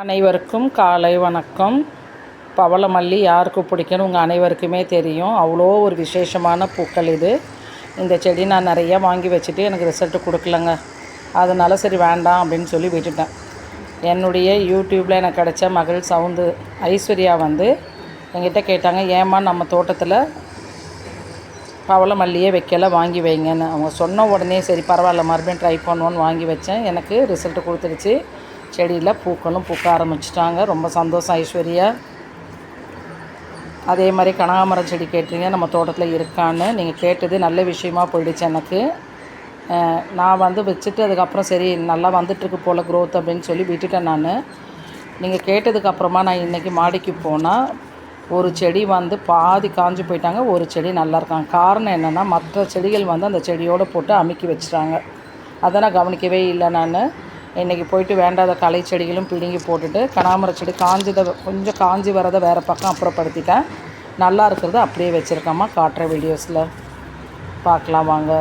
அனைவருக்கும் காலை வணக்கம். பவளமல்லி யாருக்கு பிடிக்கும்னு உங்கள் அனைவருக்குமே தெரியும். அவ்வளோ ஒரு விசேஷமான பூக்கள் இது. இந்த செடி நான் நிறையா வாங்கி வச்சுட்டு எனக்கு ரிசல்ட் கொடுக்கலங்க. அதனால சரி வேண்டாம் அப்படின்னு சொல்லி விட்டுட்டேன். என்னுடைய யூடியூப்பில் எனக்கு கிடைச்ச மகள் சவுந்து ஐஸ்வர்யா வந்து என்கிட்ட கேட்டாங்க ஏமா நம்ம தோட்டத்தில் பவளமல்லியே வைக்கல வாங்கி வைங்கன்னு. அவங்க சொன்ன உடனே சரி பரவாயில்ல மறுபடியும் ட்ரை பண்ணுவோன்னு வாங்கி வச்சேன். எனக்கு ரிசல்ட் கொடுத்துருச்சு செடியில் பூக்களும் பூக்க ஆரம்பிச்சிட்டாங்க. ரொம்ப சந்தோஷம் ஐஸ்வர்யா. அதே மாதிரி கனகாமரம் செடி கேட்டீங்க நம்ம தோட்டத்தில் இருக்கான்னு. நீங்கள் கேட்டது நல்ல விஷயமா போயிடுச்சு எனக்கு. நான் வந்து வச்சுட்டு அதுக்கப்புறம் சரி நல்லா வந்துட்டுருக்கு போல் க்ரோத் அப்படின்னு சொல்லி விட்டுட்டேன் நான். நீங்கள் கேட்டதுக்கப்புறமா நான் இன்றைக்கி மாடிக்கு போனால் ஒரு செடி வந்து பாதி காஞ்சு போயிட்டாங்க ஒரு செடி நல்லா இருக்காங்க. காரணம் என்னென்னா மற்ற செடிகள் வந்து அந்த செடியோடு போட்டு அமுக்கி வச்சுட்டாங்க. அதை நான் கவனிக்கவே இல்லை நான். இன்றைக்கி போயிட்டு வேண்டாத களை செடிகளும் பிடுங்கி போட்டுட்டு கனகாமர செடி காஞ்சதை கொஞ்சம் காஞ்சி வரதை வேறு பக்கம் அப்புறப்படுத்திட்டேன். நல்லா இருக்கிறத அப்படியே வச்சுருக்கோம்மா காட்டுற வீடியோஸில் பார்க்கலாம் வாங்க.